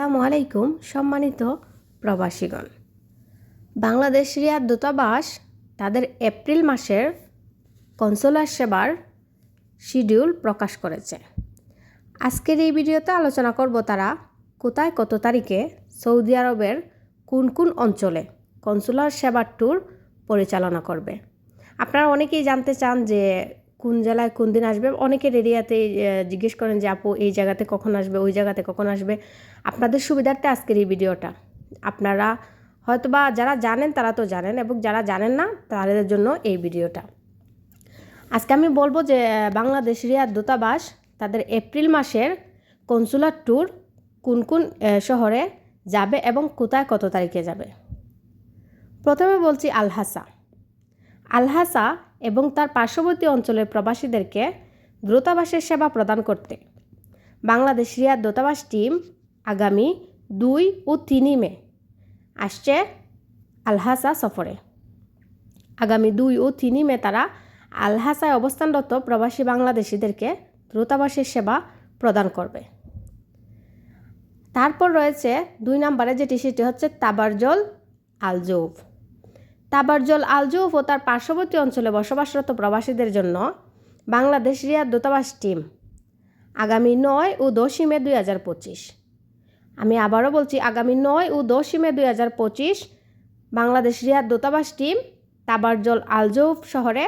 আসসালামু আলাইকুম, সম্মানিত প্রবাসীগণ। বাংলাদেশ রিয়াদ দূতাবাস তাদের এপ্রিল মাসের কনসোলার সেবার শিডিউল প্রকাশ করেছে। আজকের এই ভিডিওতে আলোচনা করব তারা কোথায় কত তারিখে সৌদি আরবের কোন কোন অঞ্চলে কনসুলার সেবার ট্যুর পরিচালনা করবে। আপনারা অনেকেই জানতে চান যে কোন জেলায় কোন দিন আসবে? অনেকের এরিয়াতে জিজ্ঞেস করেন যে, আপু, এই জায়গাতে কখন আসবে? ওই জায়গাতে কখন আসবে? আপনাদের সুবিধার্থে আজকের এই ভিডিওটা। আপনারা হয়তো বা যারা জানেন, তারা তো জানেন এবং যারা জানেন না, তাদের জন্য এই ভিডিওটা। আজকে আমি বলব যে, বাংলাদেশ রিয়াদ দূতাবাস তাদের এপ্রিল মাসের কনসুলার ট্যুর কোন কোন শহরে যাবে এবং কোথায় কত তারিখে যাবে? প্রথমে বলছি আলহাসা। আলহাসা এবং তার পার্শ্ববর্তী অঞ্চলের প্রবাসীদেরকে দূতাবাসের সেবা প্রদান করতে। বাংলাদেশ রিয়াদ দূতাবাস টিম আগামী দুই ও তিনই মে আসছে আলহাসা সফরে। আগামী দুই ও তিনই মে তারা আলহাসায় অবস্থানরত প্রবাসী বাংলাদেশিদেরকে দূতাবাসের সেবা প্রদান করবে। তারপর রয়েছে দুই নম্বরে যেটি, সেটি হচ্ছে তাবারজল আলজৌফ। তাবারজল আলজৌফ ও তার পার্শ্ববর্তী অঞ্চলে বসবাসরত প্রবাসীদের জন্য বাংলাদেশ রিয়াদ দূতাবাস টিম আগামী নয় ও দশই মে দুই হাজার পঁচিশ। আমি আবারও বলছি, আগামী নয় ও দশই মে দুই হাজার পঁচিশ বাংলাদেশ রিয়াদ দূতাবাস টিম তাবারজল আলজৌফ শহরে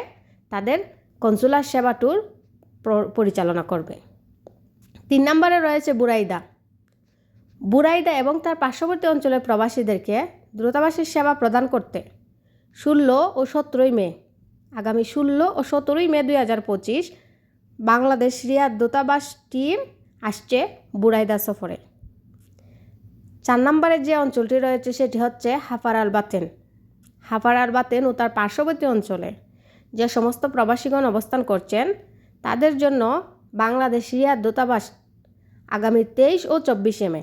তাদের কনসুলার সেবা ট্যুর পরিচালনা করবে। তিন নম্বরে রয়েছে বুরাইদা। বুরাইদা এবং তার পার্শ্ববর্তী অঞ্চলের প্রবাসীদেরকে দূতাবাসের সেবা প্রদান করতে ষোলো ও সতেরোই মে। আগামী ষোলো ও সতেরোই মে দুই হাজার পঁচিশ বাংলাদেশ রিয়াদ দূতাবাস টিম আসছে বুরাইদা সফরে। চার নম্বরে যে অঞ্চলটি রয়েছে সেটি হচ্ছে হাফার আল বাতেন। হাফার আল বাতেন ও তার পার্শ্ববর্তী অঞ্চলে যে সমস্ত প্রবাসীগণ অবস্থান করছেন, তাদের জন্য বাংলাদেশ রিয়াদ দূতাবাস আগামী তেইশ ও চব্বিশে মে।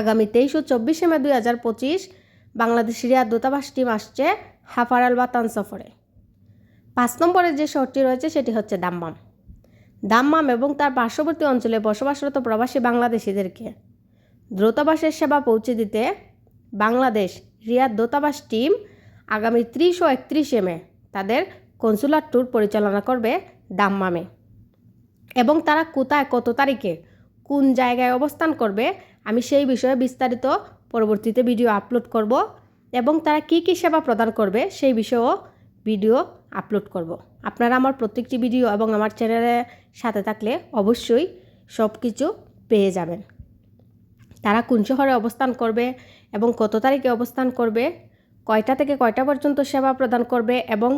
আগামী তেইশ ও চব্বিশে মে দুই হাজার পঁচিশ বাংলাদেশ রিয়াদ দূতাবাস টিম আসছে হাফার আল বাতান সফরে। পাঁচ নম্বরে যে শহরটি রয়েছে সেটি হচ্ছে দাম্মাম। দাম্মাম এবং তার পার্শ্ববর্তী অঞ্চলে বসবাসরত প্রবাসী বাংলাদেশিদেরকে দূতাবাসের সেবা পৌঁছে দিতে বাংলাদেশ রিয়াদ দূতাবাস টিম আগামী ত্রিশ ও একত্রিশে মে তাদের কনসুলার ট্যুর পরিচালনা করবে দাম্মামে। এবং তারা কোথায় কত তারিখে কোন জায়গায় অবস্থান করবে, আমি সেই বিষয়ে বিস্তারিত পরবর্তীতে ভিডিও আপলোড করব এবং তারা কি কি সেবা প্রদান করবে সেই বিষয়েও ভিডিও আপলোড করব। আপনারা আমার প্রত্যেকটি ভিডিও এবং আমার চ্যানেলের সাথে থাকলে অবশ্যই সব কিছু পেয়ে যাবেন। তারা কোন শহরে অবস্থান করবে এবং কত তারিখে অবস্থান করবে, কয়টা থেকে কয়টা পর্যন্ত সেবা প্রদান করবে এবং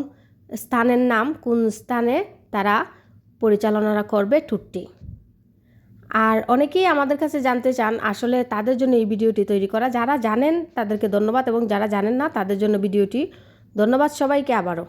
স্থানের নাম কোন স্থানে তারা পরিচালনা করবে ট্যুরটি আর অনেকেই আমাদের কাছে জানতে চান আসলে তাদের জন্য এই ভিডিওটি তৈরি করা। যারা জানেন তাদেরকে ধন্যবাদ এবং যারা জানেন না তাদের জন্য ভিডিওটি। ধন্যবাদ সবাইকে আবারও।